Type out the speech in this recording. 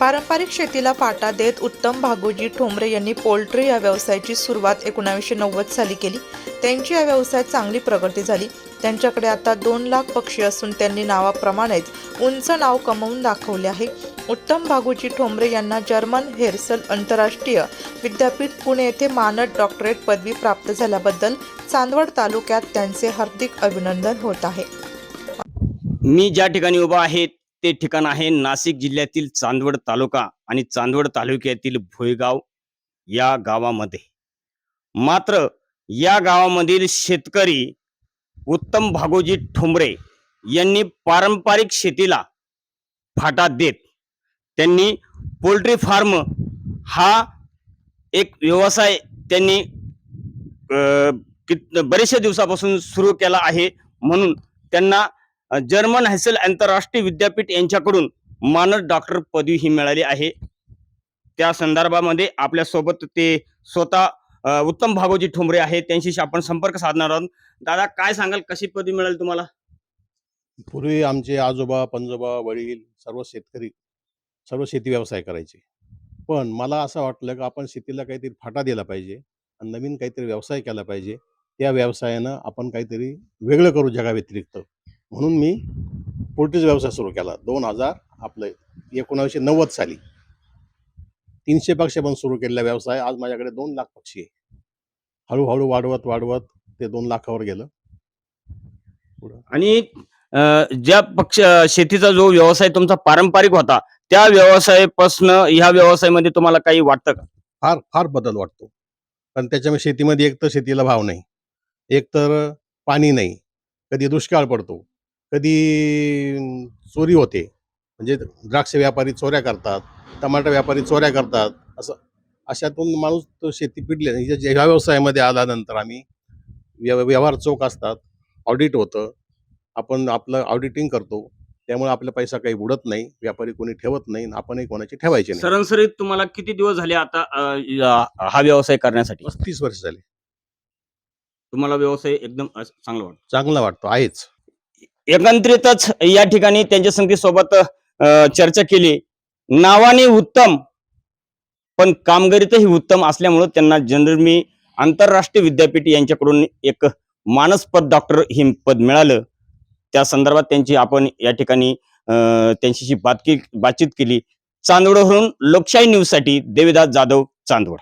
पारंपरिक शेतीला फाटा देत उत्तम भागोजी ठोंबरे यांनी पोल्ट्री या व्यवसायाची सुरुवात एकोणावीसशे नव्वद साली केली. त्यांची या व्यवसायात चांगली प्रगती झाली. त्यांच्याकडे आता दोन लाख पक्षी असून त्यांनी नावाप्रमाणेच उंच नाव कमवून दाखवले आहे. उत्तम भागोजी ठोंबरे यांना जर्मन हेरसल आंतरराष्ट्रीय विद्यापीठ पुणे येथे मानद डॉक्टरेट पदवी प्राप्त झाल्याबद्दल चांदवड तालुक्यात त्यांचे हार्दिक अभिनंदन होत आहे. मी ज्या ठिकाणी उभा आहे ते ठिकाण आहे नाशिक जिल्ह्यातील चांदवड तालुका आणि चांदवड तालुक्यातील भोयगाव या गावामध्ये. मात्र या गावामधील शेतकरी उत्तम भागोजी ठोंबरे यांनी पारंपरिक शेतीला फाटा देत त्यांनी पोल्ट्री फार्म हा एक व्यवसाय त्यांनी अं, बरेचशा दिवसापासून सुरू केला आहे. म्हणून त्यांना जर्मन हॅसेल आंतरराष्ट्रीय विद्यापीठ यांच्याकडून मानद डॉक्टर पदवी ही मिळाली आहे. त्या संदर्भामध्ये आपल्यासोबत ते स्वतः उत्तम भागोजी ठोंबरे आहेत. त्यांच्याशी आपण संपर्क साधणार आहोत. दादा काय सांगाल? कशी पदवी मिळाली तुम्हाला? पूर्वी आमचे आजोबा पंजोबा वडील सर्व शेतकरी सर्व शेती व्यवसाय करायचे. पण मला असं वाटलं की आपण शेतीला काहीतरी फाटा दिला पाहिजे आणि नवीन काहीतरी व्यवसाय केला पाहिजे. त्या व्यवसायानं आपण काहीतरी वेगळं करू जगाव्यतिरिक्त. म्हणून मी पोल्ट्रीचा व्यवसाय सुरू केला. दोन हजार आपलं एकोणावीसशे नव्वद साली. तीनशे पक्षी पण सुरू केलेला व्यवसाय. आज माझ्याकडे दोन लाख पक्षी आहे. हळूहळू वाढवत वाढवत ते दोन लाखावर गेलं. आणि ज्या पक्ष शेतीचा जो व्यवसाय तुमचा पारंपरिक होता त्या व्यवसायापासून ह्या व्यवसायामध्ये तुम्हाला काही वाटतं का? फार फार बदल वाटतो. कारण त्याच्यामुळे शेतीमध्ये एक तर शेतीला भाव नाही. एक तर पाणी नाही. कधी दुष्काळ पडतो. कधी चोरी होते म्हणजे द्राक्ष व्यापारी चोऱ्या करतात टमाटर व्यापारी चोऱ्या करतात असं अशातून माणूस तो शेती पिडले ह्या व्यवसायामध्ये आल्यानंतर आम्ही व्यव व्यवहार चोख असतात ऑडिट होतं आपण आपलं ऑडिटिंग करतो त्यामुळे आपला पैसा काही बुडत नाही व्यापारी कोणी ठेवत नाही आपणही कोणाची ठेवायची नाही. सरासरी तुम्हाला किती दिवस झाले आता हा व्यवसाय करण्यासाठी? पस्तीस वर्ष झाले. तुम्हाला व्यवसाय एकदम चांगला वाटतो. चांगला वाटतो आहेच. एकत्रितच या ठिकाणी त्यांच्या संगतीसोबत चर्चा केली. नावाने उत्तम पण कामगिरीतही उत्तम असल्यामुळं त्यांना जनरल मी आंतरराष्ट्रीय विद्यापीठ यांच्याकडून एक मानसपद डॉक्टर हे पद मिळालं. त्या संदर्भात त्यांची आपण या ठिकाणी त्यांच्याशी बातकी बातचीत केली. चांदवडवरून लोकशाही न्यूजसाठी देविदास जाधव चांदवड.